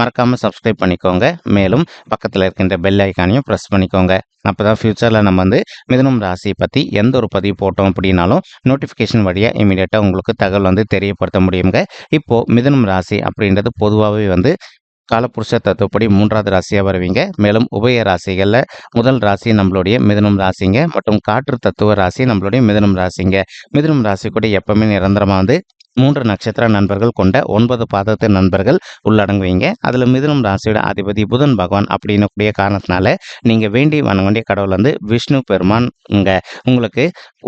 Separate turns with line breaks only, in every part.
மறக்காமல் சப்ஸ்கிரைப் பண்ணிக்கோங்க. மேலும் பக்கத்தில் இருக்கின்ற பெல் ஐக்கானையும் ப்ரெஸ் பண்ணிக்கோங்க. அப்போ தான் ஃப்யூச்சரில் நம்ம வந்து மிதுனம் ராசி பற்றி எந்த ஒரு பதிவு போட்டோம் அப்படின்னாலும் நோட்டிஃபிகேஷன் வழியாக இமீடியட்டாக உங்களுக்கு தகவல் வந்து தெரியப்படுத்த முடியுங்க. இப்போது மிதுனம் ராசி அப்படின்றது பொதுவாகவே வந்து காலப்புருஷ தத்துவப்படி மூன்றாவது ராசியாக வருவீங்க. மேலும் உபய ராசிகளில் முதல் ராசி நம்மளுடைய மிதுனம் ராசிங்க. மற்றும் காற்று தத்துவ ராசி நம்மளுடைய மிதனம் ராசிங்க. மிதனம் ராசி கூட எப்பவுமே நிரந்தரமாக வந்து மூன்று நட்சத்திர நண்பர்கள் கொண்ட ஒன்பது பாதத்து நண்பர்கள் உள்ளடங்குவீங்க. அதில் மிதுனம் ராசியோட அதிபதி புதன் பகவான் அப்படின்னு கூடிய காரணத்தினால நீங்கள் வேண்டி வணங்க வேண்டிய கடவுள் வந்து விஷ்ணு பெருமான் இங்கே. உங்களுக்கு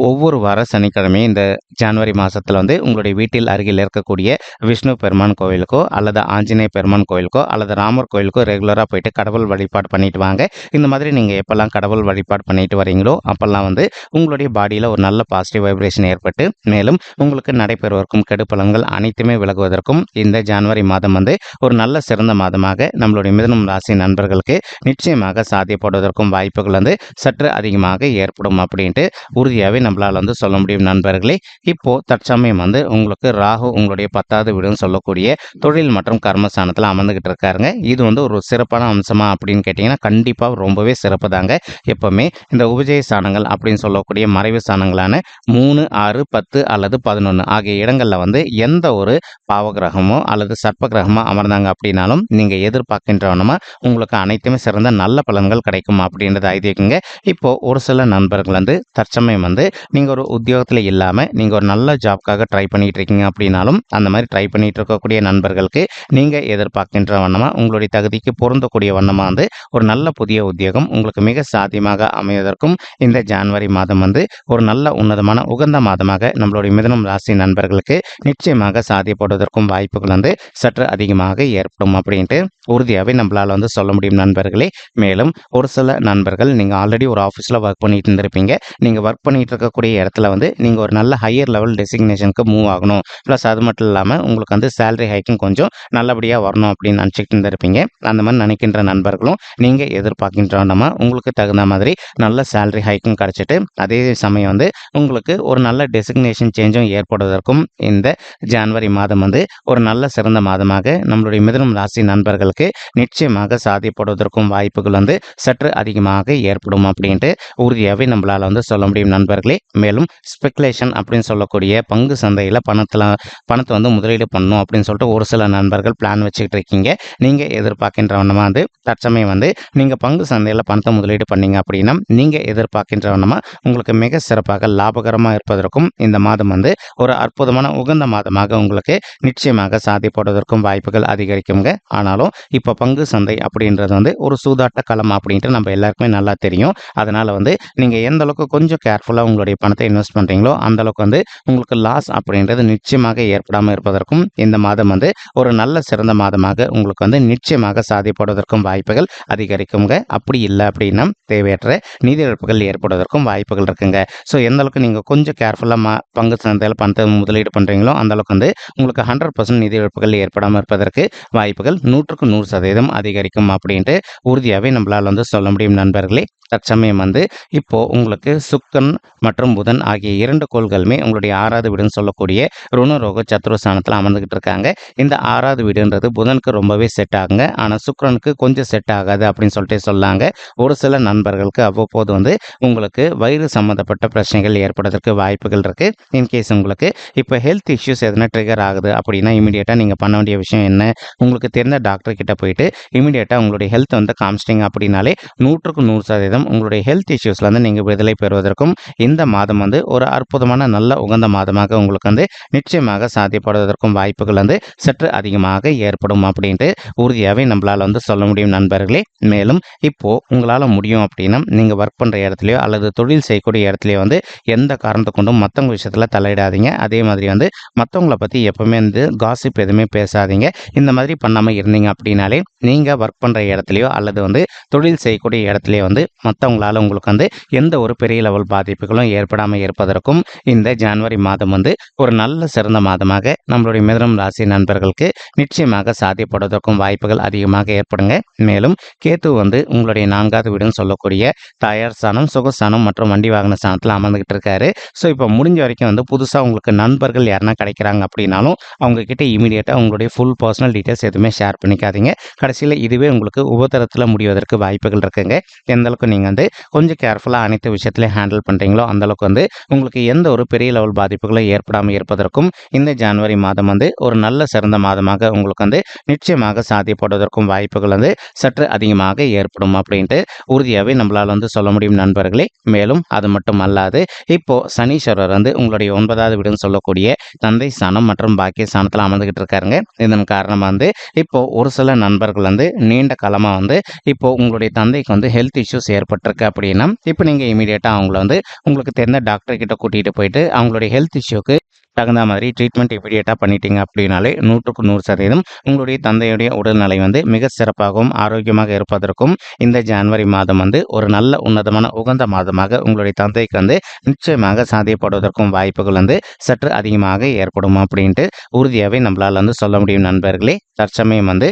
ஒவ்வொரு வார சனிக்கிழமையும் இந்த ஜனவரி மாதத்தில் வந்து உங்களுடைய வீட்டில் அருகில் இருக்கக்கூடிய விஷ்ணு பெருமான் கோவிலுக்கோ அல்லது ஆஞ்சநேய பெருமான் கோவிலுக்கோ அல்லது ராமர் கோவிலுக்கோ ரெகுலராக போயிட்டு கடவுள் வழிபாடு பண்ணிட்டு வாங்க. இந்த மாதிரி நீங்கள் எப்போல்லாம் கடவுள் வழிபாடு பண்ணிட்டு வரீங்களோ அப்போல்லாம் வந்து உங்களுடைய பாடியில் ஒரு நல்ல பாசிட்டிவ் வைப்ரேஷன் ஏற்பட்டு மேலும் உங்களுக்கு நடைபெறுவதற்கும் கெடு அனைத்துமே விலகுவதற்கும் இந்த ஜனவரி மாதம் வந்து ஒரு நல்ல சிறந்த மாதமாக நம்மளுடைய மிதனம் ராசி நண்பர்களுக்கு நிச்சயமாக சாத்தியப்படுவதற்கும் வாய்ப்புகள் வந்து சற்று அதிகமாக ஏற்படும் அப்படின்ட்டு உறுதியாகவே நம்மளால் வந்து சொல்ல முடியும் நண்பர்களே. இப்போ தற்சமயம் வந்து உங்களுக்கு ராகு உங்களுடைய பத்தாவது வீடுன்னு சொல்லக்கூடிய தொழில் மற்றும் கர்மஸ்தானத்தில் அமர்ந்துகிட்டு இருக்காருங்க. இது வந்து ஒரு சிறப்பான அம்சமா அப்படின்னு கேட்டிங்கன்னா கண்டிப்பாக ரொம்பவே சிறப்பு தாங்க. எப்பவுமே இந்த உபஜய ஸ்தானங்கள் அப்படின்னு சொல்லக்கூடிய மறைவு ஸ்தானங்களான மூணு ஆறு பத்து அல்லது பதினொன்று ஆகிய இடங்களில் வந்து வந்து எந்த ஒரு பாவகிரகமோ அல்லது சர்ப்ப கிரகமோ அமர்ந்தாங்க அப்படின்னாலும் நீங்கள் எதிர்பார்க்கின்றவனமா உங்களுக்கு அனைத்துமே சிறந்த நல்ல பலன்கள் கிடைக்கும் அப்படின்றத ஐதீகங்க இப்போது ஒரு சில நண்பர்கள் வந்து தற்சமயம் வந்து நீங்கள் ஒரு உத்தியோகத்தில் இல்லாமல் நீங்கள் ஒரு நல்ல ஜாப்க்காக ட்ரை பண்ணிகிட்டு இருக்கீங்க அப்படின்னாலும் அந்த மாதிரி ட்ரை பண்ணிகிட்டு இருக்கக்கூடிய நண்பர்களுக்கு நீங்கள் எதிர்பார்க்கின்ற வண்ணமாக உங்களுடைய தகுதிக்கு பொருந்தக்கூடிய வண்ணமாக வந்து ஒரு நல்ல புதிய உத்தியோகம் உங்களுக்கு மிக சாத்தியமாக அமைவதற்கும் இந்த ஜான்வரி மாதம் வந்து ஒரு நல்ல உன்னதமான உகந்த மாதமாக நம்மளுடைய மிதனம் ராசி நண்பர்களுக்கு நிச்சயமாக சாதிப்படுவதற்கும் வாய்ப்புகள் வந்து சற்று அதிகமாக ஏற்படும் அப்படின்ட்டு உறுதியாகவே நம்மளால் வந்து சொல்ல முடியும் நண்பர்களே. மேலும் ஒரு சில நண்பர்கள் நீங்கள் ஆல்ரெடி ஒரு ஆஃபீஸில் ஒர்க் பண்ணிட்டு இருந்திருப்பீங்க. நீங்கள் ஒர்க் பண்ணிட்டு இருக்கக்கூடிய இடத்துல வந்து நீங்கள் ஒரு நல்ல ஹையர் லெவல் டெசிக்னேஷனுக்கு மூவ் ஆகணும். ப்ளஸ் அது மட்டும் இல்லாமல் உங்களுக்கு வந்து சேலரி ஹைக்கும் கொஞ்சம் நல்லபடியாக வரணும் அப்படின்னு நினச்சிக்கிட்டு இருந்திருப்பீங்க. அந்த மாதிரி நினைக்கின்ற நண்பர்களும் நீங்கள் எதிர்பார்க்கின்றோன்னா உங்களுக்கு தகுந்த மாதிரி நல்ல சேலரி ஹைக்கும் கிடச்சிட்டு அதே சமயம் வந்து உங்களுக்கு ஒரு நல்ல டெசிக்னேஷன் சேஞ்சும் ஏற்படுவதற்கும் இந்த ஜனவரி மாதம் வந்து ஒரு நல்ல சிறந்த மாதமாக நம்மளுடைய மிதனம் ராசி நண்பர்களுக்கு நிச்சயமாக சாதிப்படுவதற்கும் வாய்ப்புகள் வந்து சற்று அதிகமாக ஏற்படும் அப்படின்ட்டு உறுதியாகவே நம்மளால் வந்து சொல்ல முடியும் நண்பர்களே. மேலும் ஸ்பெகுலேஷன் அப்படின்னு சொல்லக்கூடிய பங்கு சந்தையில் பணத்தில் பணத்தை வந்து முதலீடு பண்ணணும் அப்படின்னு சொல்லிட்டு ஒரு சில நண்பர்கள் பிளான் வச்சுக்கிட்டு இருக்கீங்க. நீங்கள் எதிர்பார்க்கின்ற வண்ணமாக வந்து தற்சமயம் வந்து நீங்கள் பங்கு சந்தையில் பணத்தை முதலீடு பண்ணீங்க அப்படின்னா நீங்கள் எதிர்பார்க்கின்ற வண்ணமாக உங்களுக்கு மிக சிறப்பாக லாபகரமாக இருப்பதற்கும் இந்த மாதம் வந்து ஒரு அற்புதமான உகந்த மாதமாக உங்களுக்கு நிச்சயமாக சாதிப்படுவதற்கும் வாய்ப்புகள் அதிகரிக்குங்க. ஆனாலும் இப்போ பங்கு சந்தை அப்படின்றது வந்து ஒரு சூதாட்ட களம் அப்படின்ட்டு நம்ம எல்லாருக்குமே நல்லா தெரியும். அதனால் வந்து நீங்கள் எந்த அளவுக்கு கொஞ்சம் கேர்ஃபுல்லாக உங்களுடைய பணத்தை இன்வெஸ்ட் பண்ணுறீங்களோ அந்த அளவுக்கு வந்து உங்களுக்கு லாஸ் அப்படின்றது நிச்சயமாக ஏற்படாமல் இருப்பதற்கும் இந்த மாதம் வந்து ஒரு நல்ல சிறந்த மாதமாக உங்களுக்கு வந்து நிச்சயமாக சாதிப்படுவதற்கும் வாய்ப்புகள் அதிகரிக்குங்க. அப்படி இல்லை அப்படின்னா தேவையற்ற நிதி இழப்புகள் ஏற்படுவதற்கும் வாய்ப்புகள் இருக்குங்க. ஸோ எந்த அளவுக்கு நீங்கள் கொஞ்சம் கேர்ஃபுல்லாக பங்கு சந்தையில் பணத்தை முதலீடு பண்ணுறீங்க பண்ணுறீங்களோ அந்த அளவுக்கு வந்து உங்களுக்கு ஹண்ட்ரட் பர்சன்ட் நிதி இழப்புகள் ஏற்படாமல் இருப்பதற்கு வாய்ப்புகள் நூற்றுக்கு நூறு சதவீதம் அதிகரிக்கும் அப்படின்ட்டு உறுதியாகவே நம்மளால் வந்து சொல்ல முடியும் நண்பர்களே. தற்சமயம் வந்து இப்போ உங்களுக்கு சுக்கன் மற்றும் புதன் ஆகிய இரண்டு கோள்களுமே உங்களுடைய ஆறாவது வீடுன்னு சொல்லக்கூடிய ருணரோக சத்ருஸ்தானத்தில் அமர்ந்துகிட்டு இருக்காங்க இந்த ஆறாவது வீடுன்றது புதனுக்கு ரொம்பவே செட் ஆகுங்க. ஆனால் சுக்கரனுக்கு கொஞ்சம் செட் ஆகாது அப்படின்னு சொல்லிட்டு சொல்லாங்க. ஒரு சில நண்பர்களுக்கு அவ்வப்போது வந்து உங்களுக்கு வயிறு சம்மந்தப்பட்ட பிரச்சனைகள் ஏற்படுறதுக்கு வாய்ப்புகள் இருக்கு. இன்கேஸ் உங்களுக்கு இப்போ ஹெல்த் இஷ்யூஸ் எதனா ட்ரிகர் ஆகுது அப்படின்னா இமீடியட்டாக நீங்கள் பண்ண வேண்டிய விஷயம் என்ன? உங்களுக்கு தெரிந்த டாக்டர் கிட்ட போயிட்டு இமீடியட்டாக உங்களுடைய ஹெல்த் வந்து காமிச்சிட்டிங்க அப்படின்னாலே நூற்றுக்கு நூறு சதவீதம் உங்களுடைய ஹெல்த் இஷ்யூஸ்லேருந்து நீங்கள் விடுதலை பெறுவதற்கும் இந்த மாதம் வந்து ஒரு அற்புதமான நல்ல உகந்த மாதமாக உங்களுக்கு வந்து நிச்சயமாக சாத்தியப்படுவதற்கும் வாய்ப்புகள் வந்து சற்று அதிகமாக ஏற்படும் அப்படின்ட்டு உறுதியாகவே நம்மளால் வந்து சொல்ல முடியும் நண்பர்களே. மேலும் இப்போது உங்களால் முடியும் அப்படின்னா நீங்கள் ஒர்க் பண்ணுற இடத்துலையோ அல்லது தொழில் செய்யக்கூடிய இடத்துலையோ வந்து எந்த காரணத்தை கொண்டும் மற்றவங்க விஷயத்தில் தலையிடாதீங்க. அதே மாதிரி வந்து மற்றவங்களை பற்றி எப்போவுமே வந்து காசிப் எதுவுமே பேசாதீங்க. இந்த மாதிரி பண்ணாமல் இருந்தீங்க அப்படின்னாலே நீங்கள் ஒர்க் பண்ணுற இடத்துலையோ அல்லது வந்து தொழில் செய்யக்கூடிய இடத்துலையோ வந்து மற்றவங்களால உங்களுக்கு வந்து எந்த ஒரு பெரிய லெவல் பாதிப்புகளும் ஏற்படாமல் இருப்பதற்கும் இந்த ஜனவரி மாதம் வந்து ஒரு நல்ல சிறந்த மாதமாக நம்மளுடைய மிதனம் ராசி நண்பர்களுக்கு நிச்சயமாக சாத்தியப்படுவதற்கும் வாய்ப்புகள் அதிகமாக ஏற்படுங்க. மேலும் கேத்து வந்து உங்களுடைய நான்காவது வீடுன்னு சொல்லக்கூடிய தயார் ஸ்தானம் சுகஸ்தானம் மற்றும் வண்டி வாகன ஸ்தானத்தில் அமர்ந்துகிட்டு இருக்காரு. ஸோ இப்போ முடிஞ்ச வரைக்கும் வந்து புதுசாக உங்களுக்கு நண்பர்கள் யாருன்னா கிடைக்கிறாங்க அப்படின்னாலும் அவங்கக்கிட்ட இமீடியட்டாக உங்களுடைய ஃபுல் பர்சனல் டீட்டெயில்ஸ் எதுவுமே ஷேர் பண்ணிக்காதீங்க. கடைசியில் இதுவே உங்களுக்கு உபதரத்தில் முடிவதற்கு வாய்ப்புகள் இருக்குங்க. எந்தளவுக்கு நீங்கள் வந்து கொஞ்சம் கேர்ஃபுல்லாக அனைத்து விஷயத்துலையும் ஹேண்டில் பண்ணுறீங்களோ அந்தளவுக்கு வந்து உங்களுக்கு எந்த ஒரு பெரிய லெவல் பாதிப்புகளும் ஏற்படாமல் இருப்பதற்கும் இந்த ஜான்வரி மாதம் வந்து ஒரு நல்ல சிறந்த மாதமாக உங்களுக்கு வந்து நிச்சயமாக சாத்தியப்படுவதற்கும் வாய்ப்புகள் வந்து சற்று அதிகமாக ஏற்படும் அப்படின்ட்டு உறுதியாகவே நம்மளால் வந்து சொல்ல முடியும் நண்பர்களே. மேலும் அது மட்டும் அல்லாது இப்போ சனீஸ்வரர் வந்து உங்களுடைய ஒன்பதாவது வீடுன்னு சொல்லக்கூடிய தந்தை ஸ்தானம் மற்றும் பாக்கிய ஸ்தானத்தில் அமர்ந்துகிட்டு இருக்காருங்க இதன் காரணமாக வந்து இப்போது ஒரு சில நண்பர்கள் வந்து நீண்ட காலமாக வந்து இப்போது உங்களுடைய தந்தைக்கு வந்து ஹெல்த் இஷ்யூஸ் ஏற்பட்டிருக்கு அப்படின்னா இப்போ நீங்கள் இமீடியட்டாக அவங்கள வந்து உங்களுக்கு தெரிந்த டாக்டர் கிட்ட கூட்டிகிட்டு போயிட்டு அவங்களுடைய ஹெல்த் இஷ்யூக்கு தகுந்த மாதிரி ட்ரீட்மெண்ட் இமீடியட்டாக பண்ணிட்டீங்க அப்படின்னாலே நூற்றுக்கு நூறு சதவீதம் உங்களுடைய தந்தையுடைய உடல்நிலை வந்து மிக சிறப்பாகவும் ஆரோக்கியமாக இருப்பதற்கும் இந்த ஜனவரி மாதம் வந்து ஒரு நல்ல உன்னதமான உகந்த மாதமாக உங்களுடைய தந்தைக்கு வந்து நிச்சயமாக சாத்தியப்படுவதற்கும் வாய்ப்புகள் வந்து சற்று அதிகமாக ஏற்படும் அப்படின்ட்டு உறுதியாகவே நம்மளால் வந்து சொல்ல முடியும் நண்பர்களே. தற்சமயம் வந்து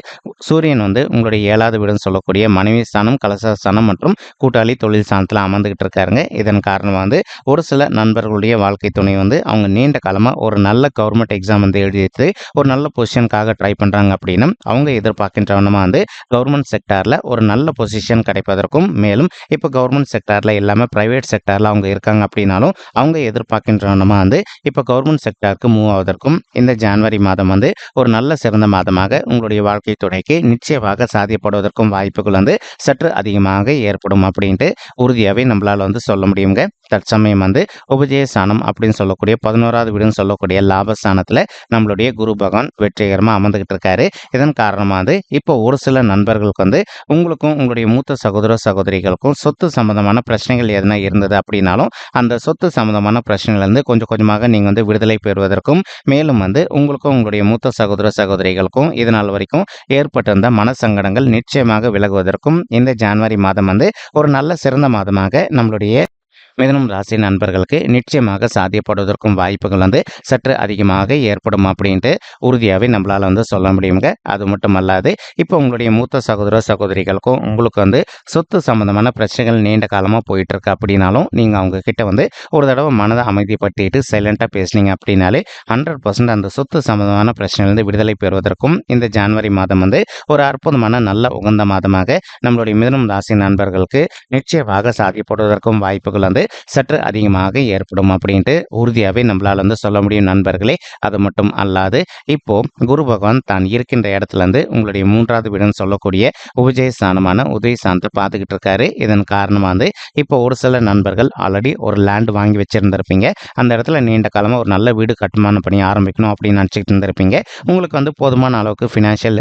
சூரியன் வந்து உங்களுடைய ஏழாவது வீடுன்னு சொல்லக்கூடிய மனைவி ஸ்தானம் கலசஸ்தானம் மற்றும் கூட்டாளி தொழில் ஸ்தானத்தில் அமர்ந்துகிட்டு இருக்காருங்க. இதன் காரணமாக வந்து ஒரு சில நண்பர்களுடைய வாழ்க்கை துணை வந்து அவங்க நீண்ட காலமாக ஒரு நல்ல கவர்மெண்ட் எக்ஸாம் வந்து எழுதிட்டு ஒரு நல்ல பொசிஷனுக்காக ட்ரை பண்ணுறாங்க அப்படின்னா அவங்க எதிர்பார்க்கின்றவனமாக வந்து கவர்மெண்ட் செக்டாரில் ஒரு நல்ல பொசிஷன் கிடைப்பதற்கும் மேலும் இப்போ கவர்மெண்ட் செக்டாரில் இல்லாமல் ப்ரைவேட் செக்டாரில் அவங்க இருக்காங்க அப்படின்னாலும் அவங்க எதிர்பார்க்கின்றவனமாக வந்து இப்போ கவர்மெண்ட் செக்டாருக்கு மூவ் ஆவதற்கும் இந்த ஜனவரி மாதம் வந்து ஒரு நல்ல சிறந்த மாதமாக உங்களுடைய வாழ்க்கை துணைக்கு நிச்சயமாக சாதியப்படுவதற்கும் வாய்ப்புகள் வந்து சற்று அதிகமாக ஏற்படும் அப்படின்ட்டு உறுதியாகவே நம்மளால் வந்து சொல்ல முடியுங்க. தற்சமயம் வந்து உபஜயஸ்தானம் அப்படின்னு சொல்லக்கூடிய பதினோராவது வீடுன்னு சொல்லக்கூடிய லாபஸ்தானத்தில் நம்மளுடைய குரு பகவான் வெற்றிகரமாக அமர்ந்துகிட்டு இருக்காரு. இதன் காரணமாக வந்து இப்போ ஒரு சில நண்பர்களுக்கு வந்து உங்களுக்கும் உங்களுடைய மூத்த சகோதர சகோதரிகளுக்கும் சொத்து சம்பந்தமான பிரச்சனைகள் எதனா இருந்தது அப்படின்னாலும் அந்த சொத்து சம்பந்தமான பிரச்சனைகள்லேருந்து கொஞ்சம் கொஞ்சமாக நீங்கள் வந்து விடுதலை பெறுவதற்கும் மேலும் வந்து உங்களுக்கும் உங்களுடைய மூத்த சகோதர சகோதரிகளுக்கும் இதனால் வரைக்கும் ஏற்பட்டிருந்த மனசங்கடங்கள் நிச்சயமாக விலகுவதற்கும் இந்த ஜனவரி மாதம் வந்து ஒரு நல்ல சிறந்த மாதமாக நம்மளுடைய மிதனம் ராசி நண்பர்களுக்கு நிச்சயமாக சாத்தியப்படுவதற்கும் வாய்ப்புகள் வந்து சற்று அதிகமாக ஏற்படும் அப்படின்ட்டு உறுதியாகவே நம்மளால் வந்து சொல்ல முடியுங்க. அது மட்டும் அல்லாது இப்போ உங்களுடைய மூத்த சகோதர சகோதரிகளுக்கும் உங்களுக்கு வந்து சொத்து சம்பந்தமான பிரச்சனைகள் நீண்ட காலமாக போயிட்டு இருக்கு அப்படின்னாலும் நீங்கள் அவங்க கிட்ட வந்து ஒரு தடவை மனதை அமைதிப்படுத்திட்டு சைலண்டாக பேசுனீங்க அப்படின்னாலே ஹண்ட்ரட் பர்சன்ட் அந்த சொத்து சம்பந்தமான பிரச்சனையிலிருந்து விடுதலை பெறுவதற்கும் இந்த ஜனவரி மாதம் வந்து ஒரு அற்புதமான நல்ல உகந்த மாதமாக நம்மளுடைய மிதனம் ராசி நண்பர்களுக்கு நிச்சயமாக சாதிப்படுவதற்கும் வாய்ப்புகள் வந்து சற்று அதிகமாக ஏற்படும் அப்படின்ட்டு உறுதியாகவே நம்மளால் வந்து சொல்ல முடியும் நண்பர்களே. அது மட்டும் அல்லாது இப்போ குரு பகவான் தான் இருக்கின்ற இடத்துலேருந்து உங்களுடைய மூன்றாவது வீடுன்னு சொல்லக்கூடிய உபஜய ஸ்தானமான உதய ஸ்தானத்தை பார்த்துக்கிட்டு இருக்காரு. இதன் காரணமாக வந்து இப்போ ஒரு சில நண்பர்கள் ஆல்ரெடி ஒரு லேண்ட் வாங்கி வச்சுருந்துருப்பீங்க. அந்த இடத்துல நீண்ட காலமாக ஒரு நல்ல வீடு கட்டுமான பணி ஆரம்பிக்கணும் அப்படின்னு நினச்சிக்கிட்டு இருந்திருப்பீங்க. உங்களுக்கு வந்து போதுமான அளவுக்கு ஃபினான்ஷியல்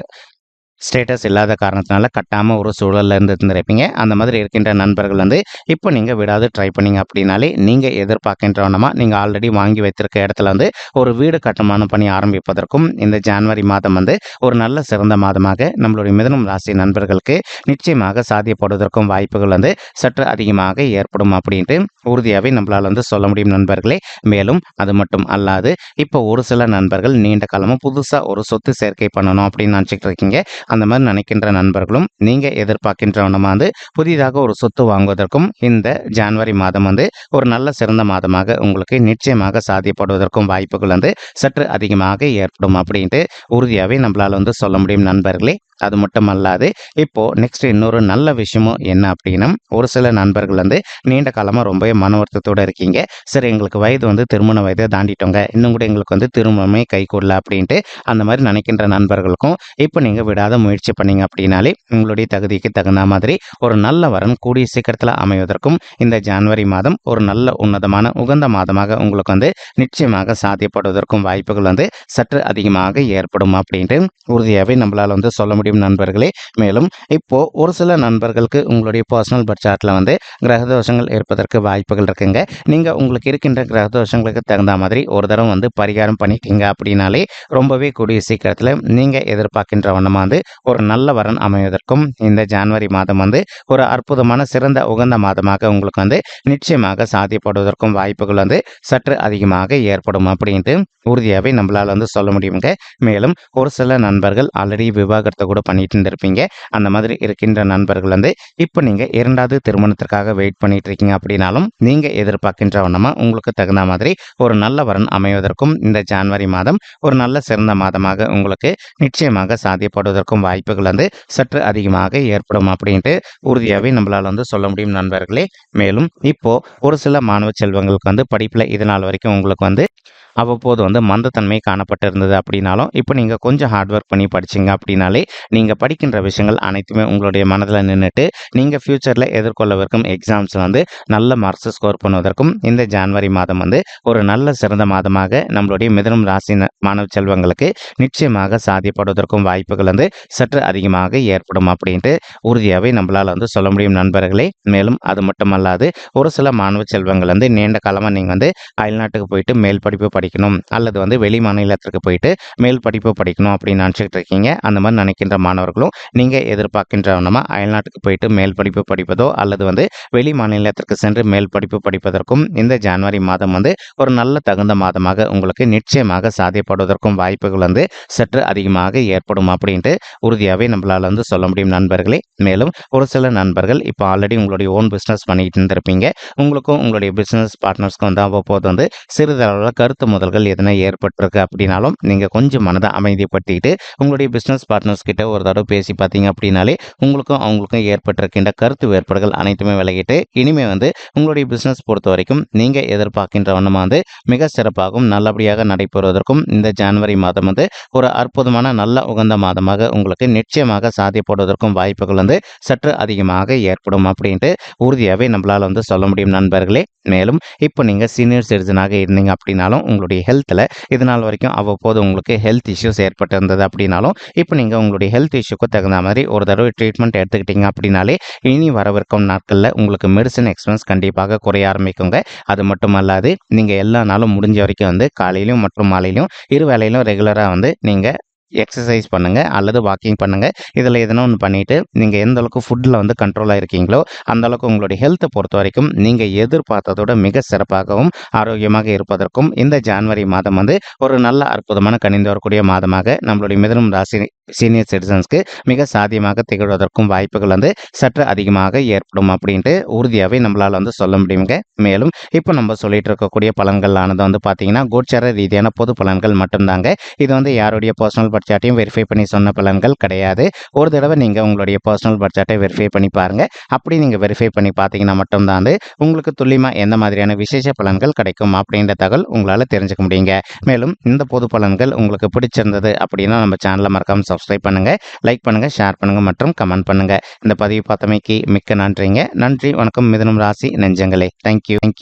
ஸ்டேட்டஸ் இல்லாத காரணத்தினால கட்டாமல் ஒரு சூழலில் இருந்து இருந்திருப்பீங்க. அந்த மாதிரி இருக்கின்ற நண்பர்கள் வந்து இப்போ நீங்கள் விடாது ட்ரை பண்ணிங்க அப்படின்னாலே நீங்கள் எதிர்பார்க்கின்றவனமா நீங்கள் ஆல்ரெடி வாங்கி வைத்திருக்க இடத்துல வந்து ஒரு வீடு கட்டுமானம் பண்ணி ஆரம்பிப்பதற்கும் இந்த ஜான்வரி மாதம் வந்து ஒரு நல்ல சிறந்த மாதமாக நம்மளுடைய மிதனம் ராசி நண்பர்களுக்கு நிச்சயமாக சாத்தியப்படுவதற்கும் வாய்ப்புகள் வந்து சற்று அதிகமாக ஏற்படும் அப்படின்ட்டு உறுதியாகவே நம்மளால் வந்து சொல்ல முடியும் நண்பர்களே. மேலும் அது மட்டும் அல்லாது இப்போ ஒரு சில நண்பர்கள் நீண்ட காலமாக புதுசாக ஒரு சொத்து சேர்க்கை பண்ணணும் அப்படின்னு நினச்சிட்டு இருக்கீங்க. அந்த மாதிரி நினைக்கின்ற நண்பர்களும் நீங்கள் எதிர்பார்க்கின்றவனமாக வந்து புதிதாக ஒரு சொத்து வாங்குவதற்கும் இந்த ஜனவரி மாதம் வந்து ஒரு நல்ல சிறந்த மாதமாக உங்களுக்கு நிச்சயமாக சாத்தியப்படுவதற்கும் வாய்ப்புகள் வந்து சற்று அதிகமாக ஏற்படும் அப்படின்ட்டு உறுதியாகவே நம்மளால் வந்து சொல்ல முடியும் நண்பர்களே. அது மட்டும் அல்லாது இப்போ நெக்ஸ்ட் இன்னொரு நல்ல விஷயமும் என்ன அப்படின்னா ஒரு சில நண்பர்கள் வந்து நீண்ட காலமாக ரொம்பவே மன வருத்தத்தோடு இருக்கீங்க. சரி எங்களுக்கு வயது வந்து திருமண வயதை தாண்டிட்டோங்க. இன்னும் கூட எங்களுக்கு வந்து திருமணமே கை கூடல அப்படின்ட்டு அந்த மாதிரி நினைக்கின்ற நண்பர்களுக்கும் இப்போ நீங்கள் விடாத முயற்சி பண்ணீங்க அப்படின்னாலே உங்களுடைய தகுதிக்கு தகுந்த மாதிரி ஒரு நல்ல வரன் கூடிய சீக்கிரத்தில் அமைவதற்கும் இந்த ஜான்வரி மாதம் ஒரு நல்ல உன்னதமான உகந்த மாதமாக உங்களுக்கு வந்து நிச்சயமாக சாத்தியப்படுவதற்கும் வாய்ப்புகள் வந்து சற்று அதிகமாக ஏற்படும் அப்படின்ட்டு உறுதியாகவே நம்மளால் வந்து சொல்ல முடியும். முடியும் நண்பர்களே. மேலும் இப்போ ஒரு சில நண்பர்களுக்கு உங்களுடைய பர்சனல் பட்ஜெட்டில் வந்து கிரக தோஷங்கள் இருப்பதற்கு வாய்ப்புகள் இருக்குங்க. நீங்கள் உங்களுக்கு இருக்கின்ற கிரக தோஷங்களுக்கு தகுந்த மாதிரி ஒரு தடவை வந்து பரிகாரம் பண்ணிட்டீங்க அப்படின்னாலே ரொம்பவே கூடிய சீக்கிரத்தில் நீங்கள் எதிர்பார்க்கின்ற வண்ணமாக வந்து ஒரு நல்ல வரன் அமைவதற்கும் இந்த ஜனவரி மாதம் வந்து ஒரு அற்புதமான சிறந்த உகந்த மாதமாக உங்களுக்கு வந்து நிச்சயமாக சாத்தியப்படுவதற்கும் வாய்ப்புகள் வந்து சற்று அதிகமாக ஏற்படும் அப்படின்ட்டு உறுதியாகவே நம்மளால் வந்து சொல்ல முடியுங்க. மேலும் ஒரு சில நண்பர்கள் ஆல்ரெடி விவாகரத்தை கூட பண்ணிட்டு இருந்திருப்பீங்க. அந்த மாதிரி இருக்கின்ற நண்பர்கள் வந்து இப்போ நீங்கள் இரண்டாவது திருமணத்திற்காக வெயிட் பண்ணிட்டு இருக்கீங்க அப்படின்னாலும் நீங்கள் எதிர்பார்க்கின்ற வண்ணமாக உங்களுக்கு தகுந்த மாதிரி ஒரு நல்ல வரன் அமைவதற்கும் இந்த ஜான்வரி மாதம் ஒரு நல்ல சிறந்த மாதமாக உங்களுக்கு நிச்சயமாக சாத்தியப்படுவதற்கும் வாய்ப்புகள் வந்து சற்று அதிகமாக ஏற்படும் அப்படின்ட்டு உறுதியாகவே நம்மளால் வந்து சொல்ல முடியும் நண்பர்களே. மேலும் இப்போ ஒரு சில மாணவ செல்வங்களுக்கு வந்து படிப்பில் இது நாள் வரைக்கும் உங்களுக்கு வந்து அவ்வப்போது வந்து மந்தத்தன்மை காணப்பட்டு இருந்தது அப்படின்னாலும் இப்போ நீங்கள் கொஞ்சம் ஹார்ட் ஒர்க் பண்ணி படிச்சிங்க அப்படின்னாலே நீங்கள் படிக்கின்ற விஷயங்கள் அனைத்துமே உங்களுடைய மனதில் நின்றுட்டு நீங்கள் ஃப்யூச்சரில் எதிர்கொள்ளவிருக்கும் எக்ஸாம்ஸில் வந்து நல்ல மார்க்ஸ் ஸ்கோர் பண்ணுவதற்கும் இந்த ஜான்வரி மாதம் வந்து ஒரு நல்ல சிறந்த மாதமாக நம்மளுடைய மிதனம் ராசி மாணவ செல்வங்களுக்கு நிச்சயமாக சாதிப்படுவதற்கும் வாய்ப்புகள் வந்து சற்று அதிகமாக ஏற்படும் அப்படின்ட்டு உறுதியாகவே நம்மளால் வந்து சொல்ல முடியும் நண்பர்களே. மேலும் அது மட்டுமல்லாது ஒரு சில மாணவ செல்வங்கள் வந்து நீண்ட காலமாக நீங்கள் வந்து அயல்நாட்டுக்கு போயிட்டு மேல் படிப்பு படிக்கணும். அல்லது வந்து வெளி மாநிலத்திற்கு போயிட்டு மேல் படிப்பு படிக்கணும் அப்படின்னு நினச்சிக்கிட்டு இருக்கீங்க. அந்த மாதிரி நினைக்கின்ற மாணவர்களும் நீங்கள் எதிர்பார்க்கின்றவனமா அயல்நாட்டுக்கு போயிட்டு மேல் படிப்பு படிப்பதோ அல்லது வந்து வெளி மாநிலத்திற்கு சென்று மேல் படிப்பு படிப்பதற்கும் இந்த ஜனவரி மாதம் வந்து ஒரு நல்ல தகுந்த மாதமாக உங்களுக்கு நிச்சயமாக சாத்தியப்படுவதற்கும் வாய்ப்புகள் வந்து சற்று அதிகமாக ஏற்படும் அப்படின்ட்டு உறுதியாகவே நம்மளால் வந்து சொல்ல முடியும் நண்பர்களே. மேலும் ஒரு சில நண்பர்கள் இப்போ ஆல்ரெடி உங்களுடைய ஓன் பிஸ்னஸ் பண்ணிட்டு இருந்திருப்பீங்க. உங்களுக்கும் உங்களுடைய பிஸ்னஸ் பார்ட்னர்ஸ்க்கும் வந்து அவ்வப்போது வந்து சிறிதளவில் கருத்து முதல்கள் எதனா ஏற்பட்டிருக்கு அப்படின்னாலும் நீங்கள் கொஞ்சம் மனதை அமைதிப்படுத்திக்கிட்டு உங்களுடைய பிஸ்னஸ் பார்ட்னர்ஸ் கிட்ட ஒரு தடவை பேசி பார்த்தீங்க அப்படின்னாலே உங்களுக்கும் அவங்களுக்கும் ஏற்பட்டிருக்கின்ற கருத்து வேறுபாடுகள் அனைத்துமே விலகிட்டு இனிமே வந்து உங்களுடைய பிஸ்னஸ் பொறுத்த வரைக்கும் நீங்கள் எதிர்பார்க்கின்ற வண்ணமாக வந்து மிக சிறப்பாகவும் நல்லபடியாக நடைபெறுவதற்கும் இந்த ஜனவரி மாதம் வந்து ஒரு அற்புதமான நல்ல உகந்த மாதமாக உங்களுக்கு நிச்சயமாக சாத்தியப்படுவதற்கும் வாய்ப்புகள் வந்து சற்று அதிகமாக ஏற்படும் அப்படின்ட்டு உறுதியாகவே நம்மளால் வந்து சொல்ல முடியும் நண்பர்களே. மேலும் இப்போ நீங்கள் சீனியர் சிட்டிசனாக இருந்தீங்க அப்படின்னாலும் உங்களுடைய ஹெல்த்தில் இது நாள் வரைக்கும் அவ்வப்போது உங்களுக்கு ஹெல்த் இஷ்யூஸ் ஏற்பட்டு இருந்தது அப்படின்னாலும் இப்போ நீங்கள் உங்களுடைய ஹெல்த் இஷ்யூக்கு தகுந்த மாதிரி ஒரு தடவை ட்ரீட்மெண்ட் எடுத்துக்கிட்டீங்க அப்படின்னாலே இனி வரவிருக்கும் நாட்களில் உங்களுக்கு மெடிசன் எக்ஸ்பென்ஸ் கண்டிப்பாக குறைய ஆரம்பிக்குங்க. அது மட்டும் அல்லாது நீங்கள் எல்லா நாளும் முடிஞ்ச வரைக்கும் வந்து காலையிலும் மற்றும் மாலையிலும் இரு வேலையிலும் ரெகுலராக வந்து நீங்கள் எக்ஸசைஸ் பண்ணுங்கள் அல்லது வாக்கிங் பண்ணுங்கள் இதில் எதனா ஒன்று பண்ணிவிட்டு நீங்கள் எந்த அளவுக்கு ஃபுட்டில் வந்து கண்ட்ரோலாக இருக்கீங்களோ அந்த அளவுக்கு உங்களுடைய ஹெல்த்தை பொறுத்த வரைக்கும் நீங்கள் எதிர்பார்த்ததோட மிக சிறப்பாகவும் ஆரோக்கியமாக இருப்பதற்கும் இந்த ஜான்வரி மாதம் வந்து ஒரு நல்ல அற்புதமான கணிந்து வரக்கூடிய மாதமாக நம்மளுடைய மிதனம் ராசி சீனியர் சிட்டிசன்ஸ்க்கு மிக சாத்தியமாக திகழ்வதற்கும் வாய்ப்புகள் வந்து சற்று அதிகமாக ஏற்படும் அப்படின்ட்டு உறுதியாகவே நம்மளால் வந்து சொல்ல முடியுங்க. மேலும் இப்போ நம்ம சொல்லிட்டு இருக்கக்கூடிய பலன்களானது வந்து பார்த்தீங்கன்னா கோச்சார ரீதியான பொது பலன்கள் மட்டும்தாங்க. இது வந்து யாருடைய பர்சனல் பட்ஜெட்டையும் வெரிஃபை பண்ணி சொன்ன பலன்கள் கிடையாது. ஒரு தடவை நீங்கள் உங்களுடைய பர்சனல் பர்த் சார்ட்டை வெரிஃபை பண்ணி பாருங்கள் அப்படி நீங்கள் வெரிஃபை பண்ணி பார்த்தீங்கன்னா மட்டும்தான் வந்து உங்களுக்கு துல்லியமாக எந்த மாதிரியான விசேஷ பலன்கள் கிடைக்கும் அப்படின்ற தகவல் உங்களால் தெரிஞ்சுக்க முடியுங்க. மேலும் இந்த பொது பலன்கள் உங்களுக்கு பிடிச்சிருந்தது அப்படின்னா நம்ம சேனலை மறக்காமல் சப்ஸ்கிரைப் பண்ணுங்கள் லைக் பண்ணுங்கள் ஷேர் பண்ணுங்கள் மற்றும் கமெண்ட் பண்ணுங்கள் இந்த பதிவு பார்த்தமைக்கு மிக்க நன்றிங்க. நன்றி வணக்கம். மிதனம் ராசி நெஞ்சங்களே. Thank you thank you